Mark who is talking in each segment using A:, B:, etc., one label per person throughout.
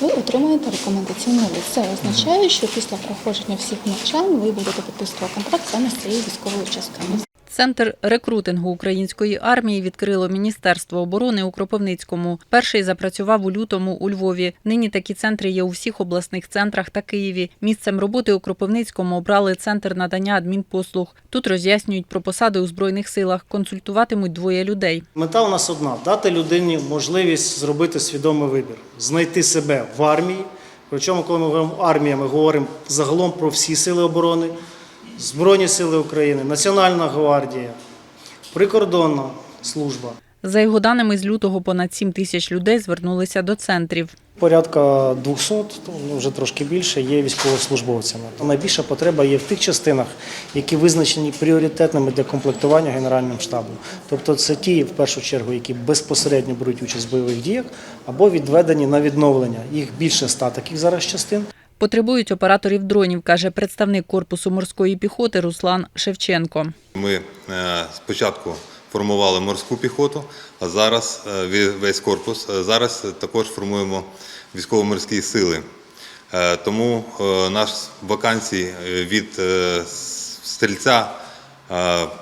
A: Ви отримаєте рекомендаційний лист. Це означає, що після проходження всіх навчань ви будете підписувати контракт саме з цією військовою частиною.
B: Центр рекрутингу української армії відкрило Міністерство оборони у Кропивницькому. Перший запрацював у лютому у Львові. Нині такі центри є у всіх обласних центрах та Києві. Місцем роботи у Кропивницькому обрали центр надання адмінпослуг. Тут роз'яснюють про посади у збройних силах, консультуватимуть двоє людей.
C: Мета у нас одна дати людині можливість зробити свідомий вибір, знайти себе в армії. Причому, коли ми говоримо армія, ми говоримо загалом про всі сили оборони, Збройні Сили України, Національна гвардія, прикордонна служба.
B: За його даними, з лютого понад 7 тисяч людей звернулися до центрів.
C: Порядка 200, ну, вже трошки більше, є військовослужбовцями. Найбільша потреба є в тих частинах, які визначені пріоритетними для комплектування Генеральним штабом. Тобто це ті, в першу чергу, які безпосередньо беруть участь в бойових діях або відведені на відновлення. Їх більше ста таких зараз частин.
B: Потребують операторів дронів, каже представник корпусу морської піхоти Руслан Шевченко.
D: Ми е, спочатку формували морську піхоту, а зараз е, весь корпус. Е, Зараз також формуємо військово-морські сили. Тому наш вакансій від стрільця,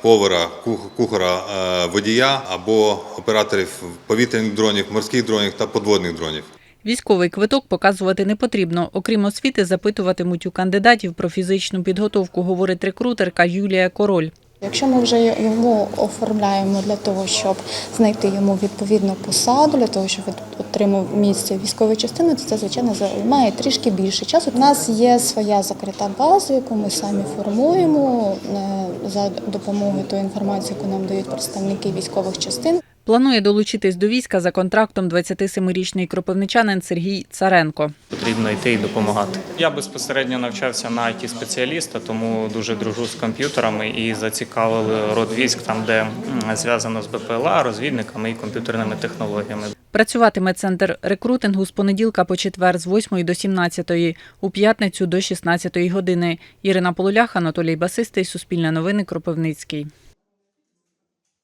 D: повара, кухара, водія або операторів повітряних дронів, морських дронів та подводних дронів.
B: Військовий квиток показувати не потрібно. Окрім освіти, запитуватимуть у кандидатів про фізичну підготовку, говорить рекрутерка Юлія Король.
A: Якщо ми вже його оформляємо для того, щоб знайти йому відповідну посаду, для того, щоб отримав місце в військовій частини, то це звичайно займає трішки більше часу. У нас є своя закрита база, яку ми самі формуємо е, за допомогою тої інформації, яку нам дають представники військових частин.
B: Планує долучитись до війська за контрактом 27-річний кропивничанин Сергій Царенко.
E: Потрібно йти і допомагати. Я безпосередньо навчався на it спеціаліста, тому дуже дружу з комп'ютерами і зацікавили род військ там, де зв'язано з БПЛА, розвідниками і комп'ютерними технологіями.
B: Працюватиме центр рекрутингу з понеділка по четвер з 8 до 17, у п'ятницю до 16 години. Ірина Полулях, Анатолій Басистий, Суспільне новини, Кропивницький.